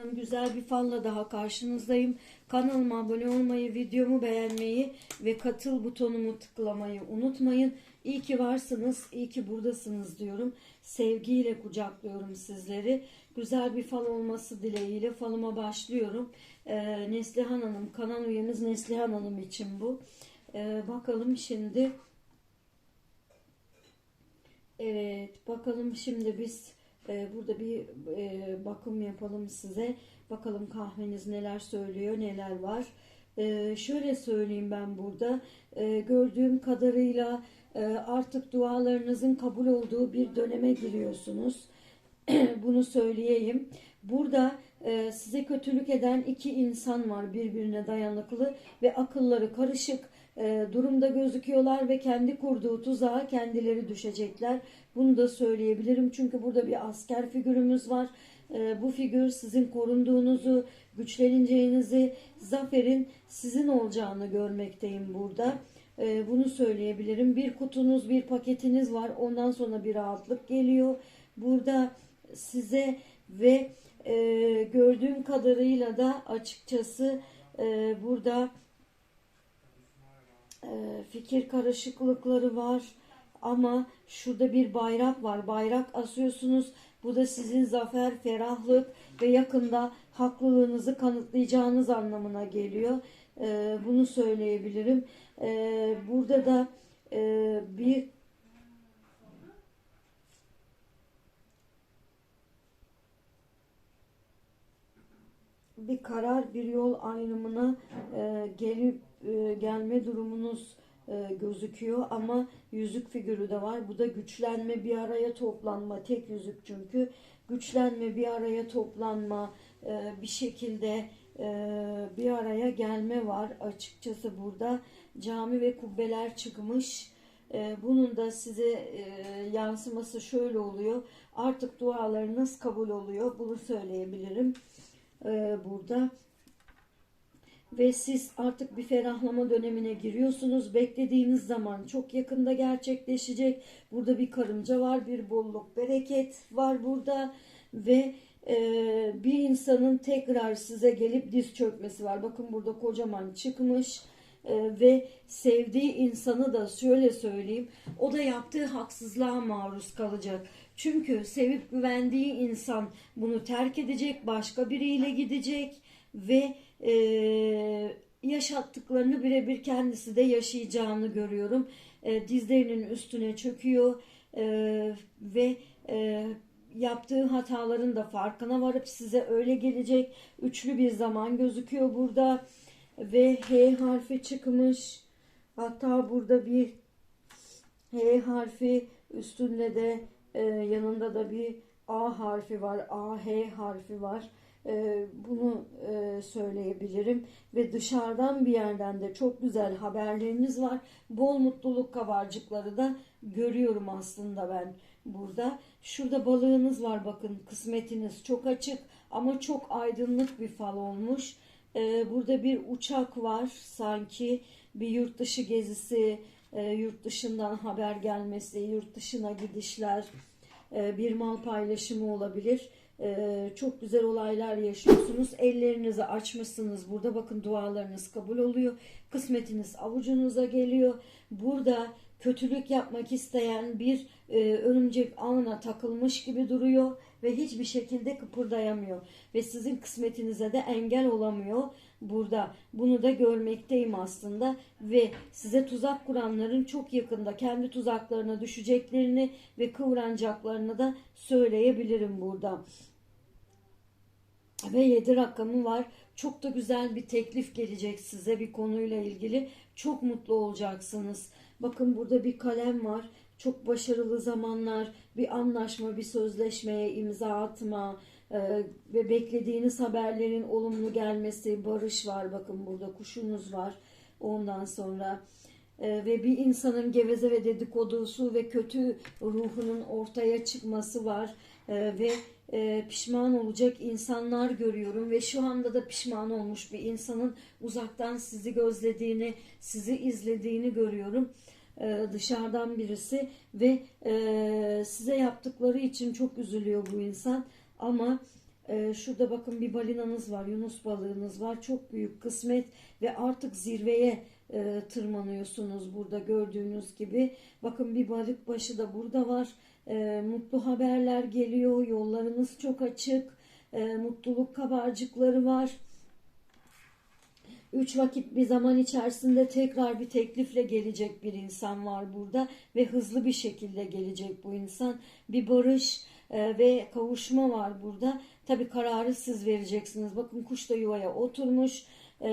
Hanım güzel bir falla daha karşınızdayım. Kanalıma abone olmayı, videomu beğenmeyi ve katıl butonumu tıklamayı unutmayın. İyi ki varsınız, iyi ki buradasınız diyorum. Sevgiyle kucaklıyorum sizleri. Güzel bir fal olması dileğiyle falıma başlıyorum. Ee, Neslihan Hanım, kanal üyemiz Neslihan Hanım için bu. Ee, bakalım şimdi. Evet, bakalım şimdi biz e, burada bir e, bakım yapalım size. Bakalım kahveniz neler söylüyor, neler var. E, şöyle söyleyeyim ben burada. E, gördüğüm kadarıyla e, artık dualarınızın kabul olduğu bir döneme giriyorsunuz. Bunu söyleyeyim. Burada e, size kötülük eden iki insan var birbirine dayanıklı ve akılları karışık e, durumda gözüküyorlar ve kendi kurduğu tuzağa kendileri düşecekler. Bunu da söyleyebilirim çünkü burada bir asker figürümüz var. E, bu figür sizin korunduğunuzu, güçleneceğinizi, zaferin sizin olacağını görmekteyim burada. E, bunu söyleyebilirim. Bir kutunuz, bir paketiniz var. Ondan sonra bir rahatlık geliyor. Burada size ve e, gördüğüm kadarıyla da açıkçası e, burada fikir karışıklıkları var ama şurada bir bayrak var. Bayrak asıyorsunuz. Bu da sizin zafer, ferahlık ve yakında haklılığınızı kanıtlayacağınız anlamına geliyor. E, bunu söyleyebilirim. E, burada da e, bir bir karar, bir yol ayrımına e, gelip e, gelme durumunuz e, gözüküyor ama yüzük figürü de var. Bu da güçlenme, bir araya toplanma, tek yüzük çünkü. Güçlenme, bir araya toplanma, e, bir şekilde bir araya gelme var. Açıkçası burada cami ve kubbeler çıkmış. Bunun da size yansıması şöyle oluyor. Artık dualarınız kabul oluyor. Bunu söyleyebilirim burada. Ve siz artık bir ferahlama dönemine giriyorsunuz. Beklediğiniz zaman çok yakında gerçekleşecek. Burada bir karınca var, bir bolluk, bereket var burada. Ve e, bir insanın tekrar size gelip diz çökmesi var. Bakın burada kocaman çıkmış. E, ve sevdiği insanı da şöyle söyleyeyim o da yaptığı haksızlığa maruz kalacak. Çünkü sevip güvendiği insan bunu terk edecek, başka biriyle gidecek ve e, yaşattıklarını birebir kendisi de yaşayacağını görüyorum. E, dizlerinin üstüne çöküyor e, ve e, yaptığı hataların da farkına varıp size öyle gelecek. Üçlü bir zaman gözüküyor burada ve H harfi çıkmış. Hatta burada bir H harfi üstünde de e, yanında da bir A harfi var. A H harfi var. E, bunu e, söyleyebilirim ve dışarıdan bir yerden de çok güzel haberleriniz var. Bol mutluluk kabarcıkları da görüyorum aslında ben burada. Şurada balığınız var bakın kısmetiniz çok açık ama çok aydınlık bir fal olmuş. Ee, burada bir uçak var sanki bir yurt dışı gezisi, e, yurt dışından haber gelmesi, yurt dışına gidişler, e, bir mal paylaşımı olabilir. E, çok güzel olaylar yaşıyorsunuz. Ellerinizi açmışsınız. Burada bakın dualarınız kabul oluyor. Kısmetiniz avucunuza geliyor. Burada kötülük yapmak isteyen bir e, örümcek ağına takılmış gibi duruyor ve hiçbir şekilde kıpırdayamıyor ve sizin kısmetinize de engel olamıyor burada. Bunu da görmekteyim aslında ve size tuzak kuranların çok yakında kendi tuzaklarına düşeceklerini ve kıvranacaklarını da söyleyebilirim burada. Ve 7 rakamı var. Çok da güzel bir teklif gelecek size bir konuyla ilgili. Çok mutlu olacaksınız. Bakın burada bir kalem var. Çok başarılı zamanlar, bir anlaşma, bir sözleşmeye imza atma e, ve beklediğiniz haberlerin olumlu gelmesi, barış var. Bakın burada kuşunuz var. Ondan sonra e, ve bir insanın geveze ve dedikodusu ve kötü ruhunun ortaya çıkması var E, ve e, pişman olacak insanlar görüyorum ve şu anda da pişman olmuş bir insanın uzaktan sizi gözlediğini, sizi izlediğini görüyorum e, dışarıdan birisi ve e, size yaptıkları için çok üzülüyor bu insan ama Ee, şurada bakın bir balinanız var, yunus balığınız var. Çok büyük kısmet ve artık zirveye e, tırmanıyorsunuz burada gördüğünüz gibi. Bakın bir balık başı da burada var. E, mutlu haberler geliyor. Yollarınız çok açık. E, mutluluk kabarcıkları var. Üç vakit bir zaman içerisinde tekrar bir teklifle gelecek bir insan var burada ve hızlı bir şekilde gelecek bu insan. Bir barış e, ve kavuşma var burada. Tabi kararı siz vereceksiniz. Bakın kuş da yuvaya oturmuş. E,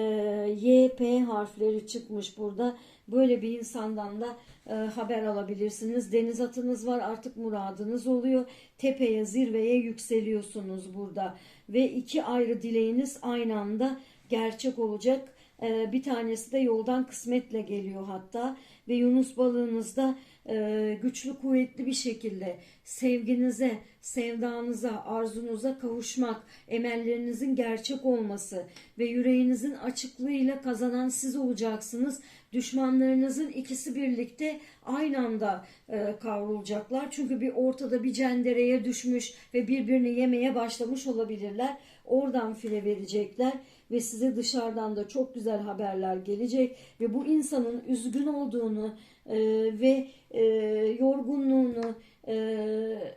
Y, harfleri çıkmış burada. Böyle bir insandan da e, haber alabilirsiniz. Deniz atınız var artık muradınız oluyor. Tepeye zirveye yükseliyorsunuz burada. Ve iki ayrı dileğiniz aynı anda gerçek olacak. Ee, bir tanesi de yoldan kısmetle geliyor hatta ve Yunus balığınızda e, güçlü kuvvetli bir şekilde sevginize, sevdanıza, arzunuza kavuşmak, emellerinizin gerçek olması ve yüreğinizin açıklığıyla kazanan siz olacaksınız. Düşmanlarınızın ikisi birlikte aynı anda e, kavrulacaklar. Çünkü bir ortada bir cendereye düşmüş ve birbirini yemeye başlamış olabilirler. Oradan file verecekler ve size dışarıdan da çok güzel haberler gelecek ve bu insanın üzgün olduğunu e, ve e, yorgunluğunu e,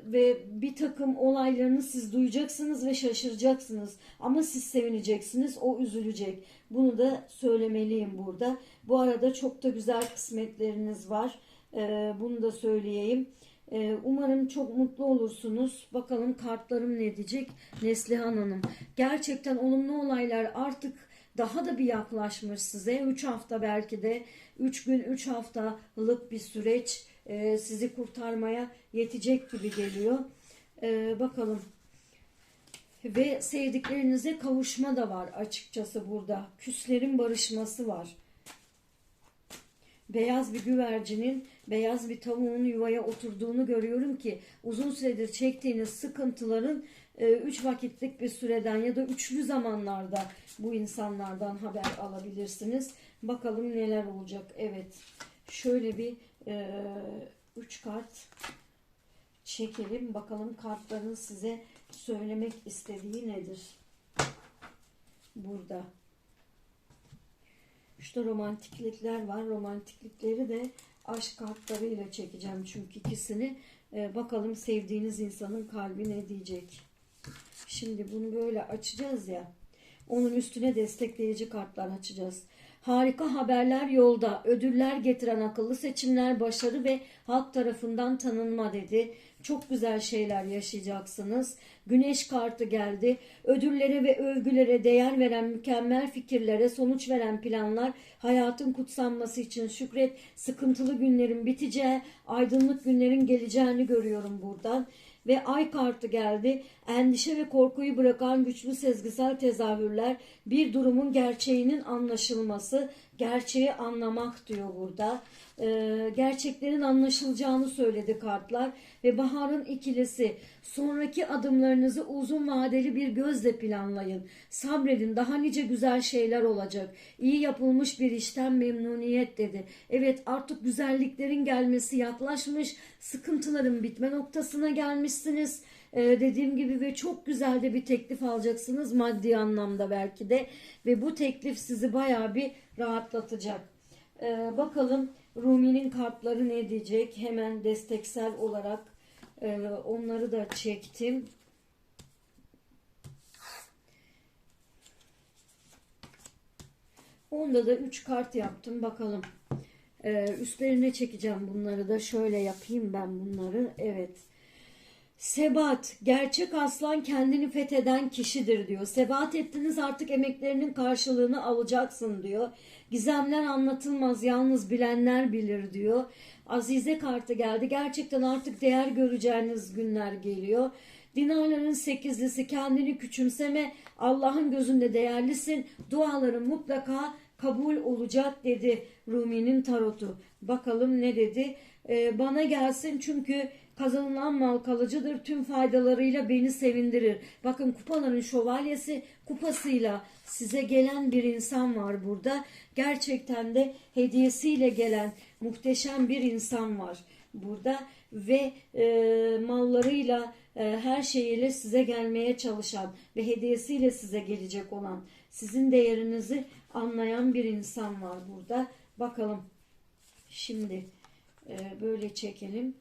ve bir takım olaylarını siz duyacaksınız ve şaşıracaksınız. Ama siz sevineceksiniz o üzülecek. Bunu da söylemeliyim burada. Bu arada çok da güzel kısmetleriniz var. E, bunu da söyleyeyim ee, Umarım çok mutlu olursunuz. Bakalım kartlarım ne diyecek Neslihan Hanım. Gerçekten olumlu olaylar artık daha da bir yaklaşmış size. 3 hafta belki de 3 gün 3 haftalık bir süreç e, sizi kurtarmaya yetecek gibi geliyor. Ee, bakalım. Ve sevdiklerinize kavuşma da var açıkçası burada. Küslerin barışması var beyaz bir güvercinin, beyaz bir tavuğun yuvaya oturduğunu görüyorum ki uzun süredir çektiğiniz sıkıntıların e, üç vakitlik bir süreden ya da üçlü zamanlarda bu insanlardan haber alabilirsiniz. Bakalım neler olacak. Evet. Şöyle bir e, üç kart çekelim. Bakalım kartların size söylemek istediği nedir? Burada. Şurada romantiklikler var. Romantiklikleri de aşk kartlarıyla çekeceğim çünkü ikisini. Ee, bakalım sevdiğiniz insanın kalbi ne diyecek. Şimdi bunu böyle açacağız ya. Onun üstüne destekleyici kartlar açacağız. Harika haberler yolda. Ödüller getiren akıllı seçimler, başarı ve halk tarafından tanınma dedi. Çok güzel şeyler yaşayacaksınız. Güneş kartı geldi. Ödüllere ve övgülere değer veren mükemmel fikirlere sonuç veren planlar, hayatın kutsanması için şükret, sıkıntılı günlerin biteceği, aydınlık günlerin geleceğini görüyorum buradan ve ay kartı geldi. Endişe ve korkuyu bırakan güçlü sezgisel tezahürler, bir durumun gerçeğinin anlaşılması, gerçeği anlamak diyor burada. Ee, gerçeklerin anlaşılacağını söyledi kartlar ve baharın ikilisi. Sonraki adımlarınızı uzun vadeli bir gözle planlayın. Sabredin daha nice güzel şeyler olacak. İyi yapılmış bir işten memnuniyet dedi. Evet artık güzelliklerin gelmesi yaklaşmış. Sıkıntıların bitme noktasına gelmişsiniz. Ee, dediğim gibi ve çok güzel de bir teklif alacaksınız maddi anlamda belki de ve bu teklif sizi bayağı bir rahatlatacak. Ee, bakalım Rumi'nin kartları ne diyecek? Hemen desteksel olarak e, onları da çektim. Onda da 3 kart yaptım. Bakalım. Ee, üstlerine çekeceğim bunları da. Şöyle yapayım ben bunları. Evet. Sebat, gerçek aslan kendini fetheden kişidir diyor. Sebat ettiniz artık emeklerinin karşılığını alacaksın diyor. Gizemler anlatılmaz yalnız bilenler bilir diyor. Azize kartı geldi. Gerçekten artık değer göreceğiniz günler geliyor. Dinarların sekizlisi kendini küçümseme Allah'ın gözünde değerlisin. Duaların mutlaka kabul olacak dedi Rumi'nin tarotu. Bakalım ne dedi? Ee, bana gelsin çünkü Kazanılan mal kalıcıdır. Tüm faydalarıyla beni sevindirir. Bakın kupaların şövalyesi kupasıyla size gelen bir insan var burada. Gerçekten de hediyesiyle gelen muhteşem bir insan var. burada ve e, mallarıyla e, her şeyiyle size gelmeye çalışan ve hediyesiyle size gelecek olan sizin değerinizi anlayan bir insan var burada. Bakalım şimdi e, böyle çekelim.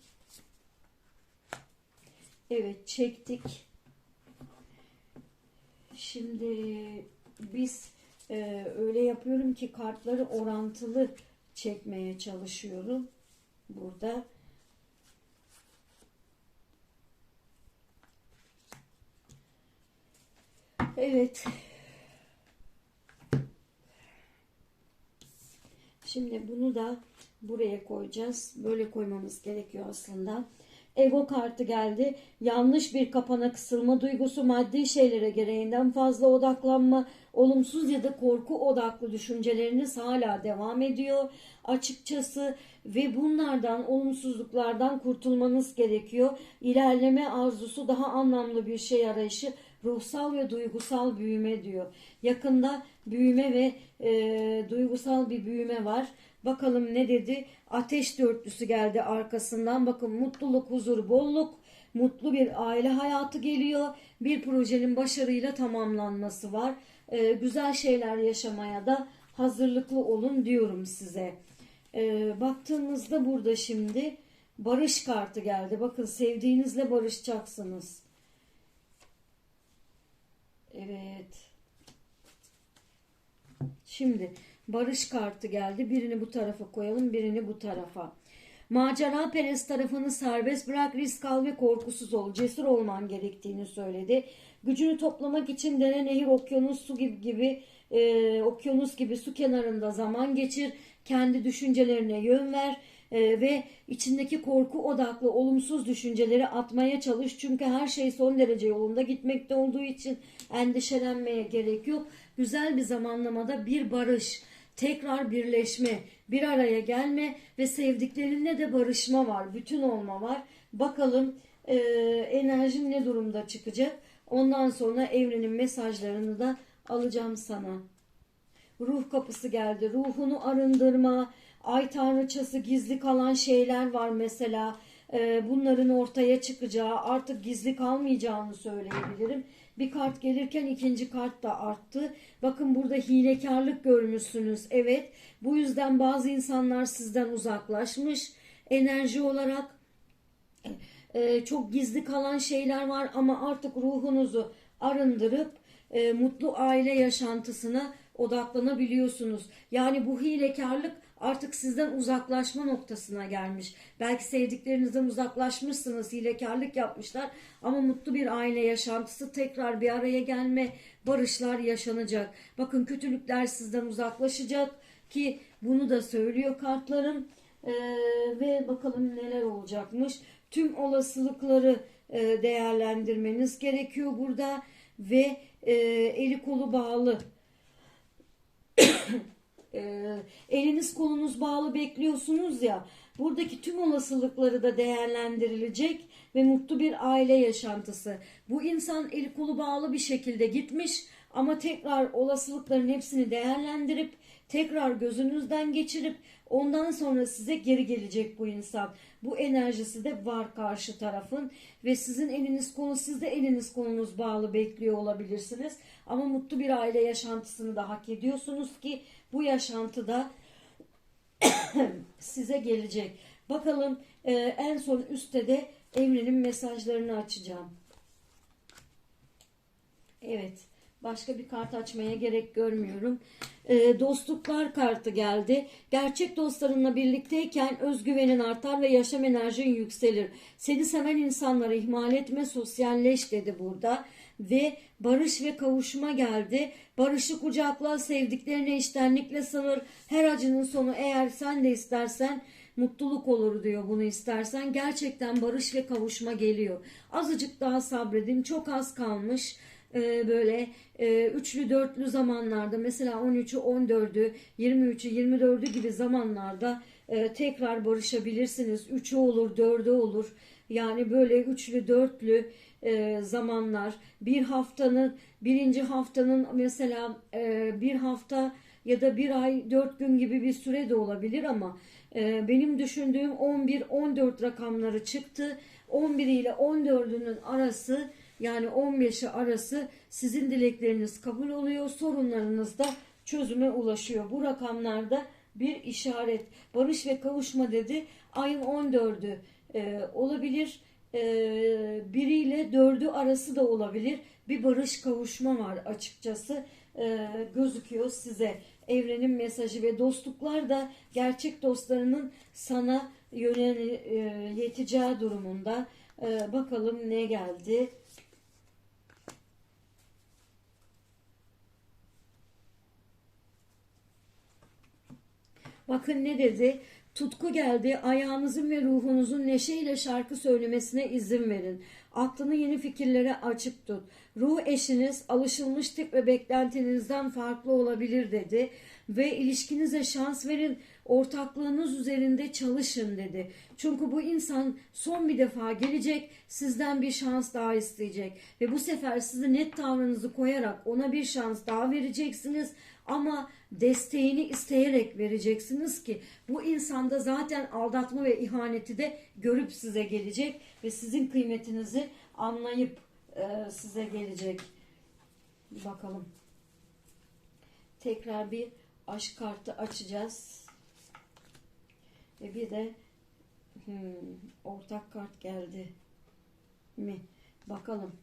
Evet çektik. Şimdi biz e, öyle yapıyorum ki kartları orantılı çekmeye çalışıyorum. Burada. Evet. Şimdi bunu da buraya koyacağız. Böyle koymamız gerekiyor aslında. Ego kartı geldi. Yanlış bir kapana kısılma duygusu, maddi şeylere gereğinden fazla odaklanma, olumsuz ya da korku odaklı düşünceleriniz hala devam ediyor. Açıkçası ve bunlardan, olumsuzluklardan kurtulmanız gerekiyor. İlerleme arzusu, daha anlamlı bir şey arayışı, ruhsal ve duygusal büyüme diyor. Yakında büyüme ve e, duygusal bir büyüme var. Bakalım ne dedi? Ateş dörtlüsü geldi arkasından. Bakın mutluluk, huzur, bolluk, mutlu bir aile hayatı geliyor. Bir projenin başarıyla tamamlanması var. Ee, güzel şeyler yaşamaya da hazırlıklı olun diyorum size. Ee, baktığımızda burada şimdi barış kartı geldi. Bakın sevdiğinizle barışacaksınız. Evet. Şimdi barış kartı geldi. Birini bu tarafa koyalım, birini bu tarafa. Macera perest tarafını serbest bırak, risk al ve korkusuz ol. Cesur olman gerektiğini söyledi. Gücünü toplamak için dere, nehir, okyanus, su gibi gibi e, okyanus gibi su kenarında zaman geçir. Kendi düşüncelerine yön ver e, ve içindeki korku odaklı olumsuz düşünceleri atmaya çalış. Çünkü her şey son derece yolunda gitmekte olduğu için endişelenmeye gerek yok. Güzel bir zamanlamada bir barış, tekrar birleşme, bir araya gelme ve sevdiklerinle de barışma var, bütün olma var. Bakalım e, enerjin ne durumda çıkacak. Ondan sonra evrenin mesajlarını da alacağım sana. Ruh kapısı geldi. Ruhunu arındırma, ay tanrıçası gizli kalan şeyler var mesela. Ee, bunların ortaya çıkacağı artık gizli kalmayacağını söyleyebilirim. Bir kart gelirken ikinci kart da arttı. Bakın burada hilekarlık görmüşsünüz. Evet bu yüzden bazı insanlar sizden uzaklaşmış. Enerji olarak e, çok gizli kalan şeyler var ama artık ruhunuzu arındırıp e, mutlu aile yaşantısına odaklanabiliyorsunuz. Yani bu hilekarlık artık sizden uzaklaşma noktasına gelmiş. Belki sevdiklerinizden uzaklaşmışsınız, hilekarlık yapmışlar ama mutlu bir aile yaşantısı tekrar bir araya gelme, barışlar yaşanacak. Bakın kötülükler sizden uzaklaşacak ki bunu da söylüyor kartlarım. Ee, ve bakalım neler olacakmış. Tüm olasılıkları e, değerlendirmeniz gerekiyor burada ve e, eli kolu bağlı e, eliniz kolunuz bağlı bekliyorsunuz ya buradaki tüm olasılıkları da değerlendirilecek ve mutlu bir aile yaşantısı. Bu insan eli kolu bağlı bir şekilde gitmiş ama tekrar olasılıkların hepsini değerlendirip tekrar gözünüzden geçirip ondan sonra size geri gelecek bu insan. Bu enerjisi de var karşı tarafın ve sizin eliniz konu siz de eliniz kolunuz bağlı bekliyor olabilirsiniz. Ama mutlu bir aile yaşantısını da hak ediyorsunuz ki bu yaşantıda size gelecek. Bakalım e, en son üstte de evrenin mesajlarını açacağım. Evet. Başka bir kart açmaya gerek görmüyorum. E, dostluklar kartı geldi. Gerçek dostlarınla birlikteyken özgüvenin artar ve yaşam enerjin yükselir. Seni seven insanları ihmal etme, sosyalleş dedi burada. Ve barış ve kavuşma geldi. Barışı kucakla, sevdiklerine iştenlikle sarıl. Her acının sonu eğer sen de istersen mutluluk olur diyor bunu istersen. Gerçekten barış ve kavuşma geliyor. Azıcık daha sabredin. Çok az kalmış e, böyle e, üçlü dörtlü zamanlarda mesela 13'ü 14'ü 23'ü 24'ü gibi zamanlarda e, tekrar barışabilirsiniz. 3'ü olur 4'ü olur. Yani böyle üçlü dörtlü e, zamanlar bir haftanın birinci haftanın mesela e, bir hafta ya da bir ay dört gün gibi bir süre de olabilir ama Ee, benim düşündüğüm 11-14 rakamları çıktı. 11 ile 14'ünün arası yani 15'i arası sizin dilekleriniz kabul oluyor. Sorunlarınız da çözüme ulaşıyor. Bu rakamlarda bir işaret. Barış ve kavuşma dedi. Ayın 14'ü e, olabilir. E, 1 ile 4'ü arası da olabilir. Bir barış kavuşma var açıkçası. E, gözüküyor size. Evrenin mesajı ve dostluklar da gerçek dostlarının sana yönel e, yeteceği durumunda. E, bakalım ne geldi. Bakın ne dedi? Tutku geldi. Ayağınızın ve ruhunuzun neşeyle şarkı söylemesine izin verin. Aklını yeni fikirlere açık tut. Ruh eşiniz alışılmış tip ve beklentinizden farklı olabilir dedi. Ve ilişkinize şans verin. Ortaklığınız üzerinde çalışın dedi. Çünkü bu insan son bir defa gelecek. Sizden bir şans daha isteyecek. Ve bu sefer sizi net tavrınızı koyarak ona bir şans daha vereceksiniz. Ama desteğini isteyerek vereceksiniz ki bu insanda zaten aldatma ve ihaneti de görüp size gelecek ve sizin kıymetinizi anlayıp e, size gelecek. Bakalım. Tekrar bir aşk kartı açacağız. Ve bir de hmm, ortak kart geldi mi? Bakalım.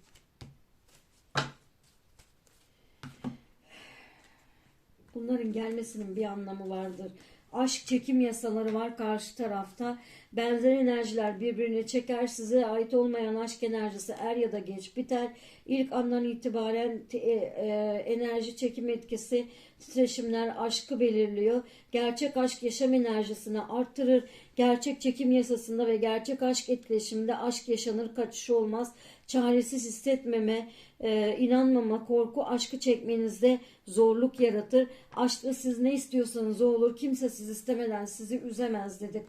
Bunların gelmesinin bir anlamı vardır. Aşk çekim yasaları var karşı tarafta. Benzer enerjiler birbirine çeker. Size ait olmayan aşk enerjisi er ya da geç biter. İlk andan itibaren e, e, enerji çekim etkisi, titreşimler aşkı belirliyor. Gerçek aşk yaşam enerjisini arttırır. Gerçek çekim yasasında ve gerçek aşk etkileşiminde aşk yaşanır, kaçışı olmaz. Çaresiz hissetmeme, e, inanmama, korku aşkı çekmenizde zorluk yaratır. Aşkta siz ne istiyorsanız o olur. Kimse siz istemeden sizi üzemez dedik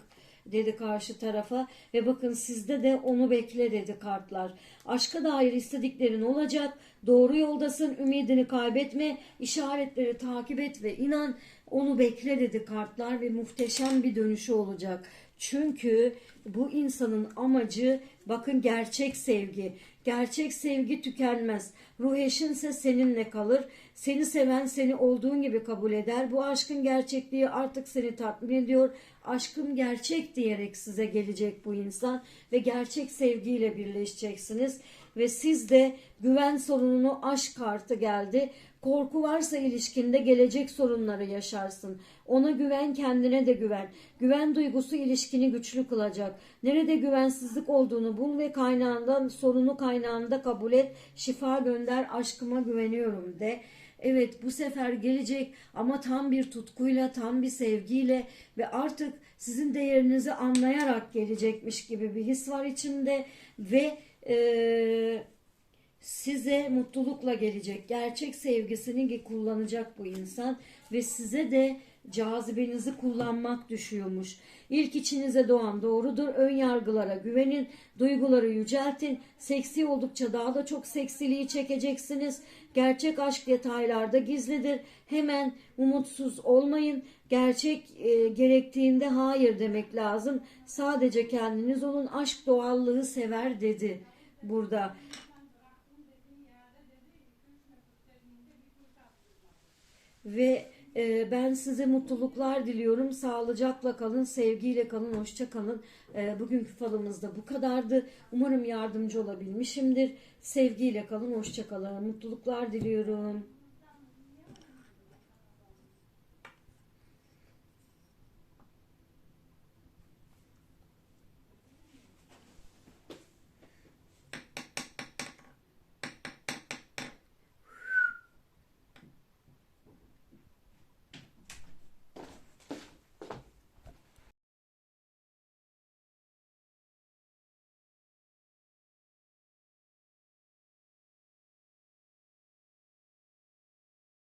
dedi karşı tarafa ve bakın sizde de onu bekle dedi kartlar. Aşka dair istediklerin olacak. Doğru yoldasın. Ümidini kaybetme. işaretleri takip et ve inan. Onu bekle dedi kartlar ve muhteşem bir dönüşü olacak. Çünkü bu insanın amacı bakın gerçek sevgi. Gerçek sevgi tükenmez. Ruh eşinse seninle kalır. Seni seven seni olduğun gibi kabul eder. Bu aşkın gerçekliği artık seni tatmin ediyor. Aşkım gerçek diyerek size gelecek bu insan ve gerçek sevgiyle birleşeceksiniz. Ve siz de güven sorununu aşk kartı geldi. Korku varsa ilişkinde gelecek sorunları yaşarsın. Ona güven, kendine de güven. Güven duygusu ilişkini güçlü kılacak. Nerede güvensizlik olduğunu bul ve kaynağından sorunu kaynağında kabul et. Şifa gönder, aşkıma güveniyorum de. Evet bu sefer gelecek ama tam bir tutkuyla, tam bir sevgiyle ve artık sizin değerinizi anlayarak gelecekmiş gibi bir his var içimde ve eee size mutlulukla gelecek. Gerçek sevgisini kullanacak bu insan ve size de cazibenizi kullanmak düşüyormuş. İlk içinize doğan doğrudur. Ön yargılara güvenin, duyguları yüceltin. Seksi oldukça daha da çok seksiliği çekeceksiniz. Gerçek aşk detaylarda gizlidir. Hemen umutsuz olmayın. Gerçek e, gerektiğinde hayır demek lazım. Sadece kendiniz olun. Aşk doğallığı sever dedi burada. Ve ben size mutluluklar diliyorum. Sağlıcakla kalın, sevgiyle kalın, hoşça kalın. E, bugünkü falımız da bu kadardı. Umarım yardımcı olabilmişimdir. Sevgiyle kalın, hoşça kalın. Mutluluklar diliyorum.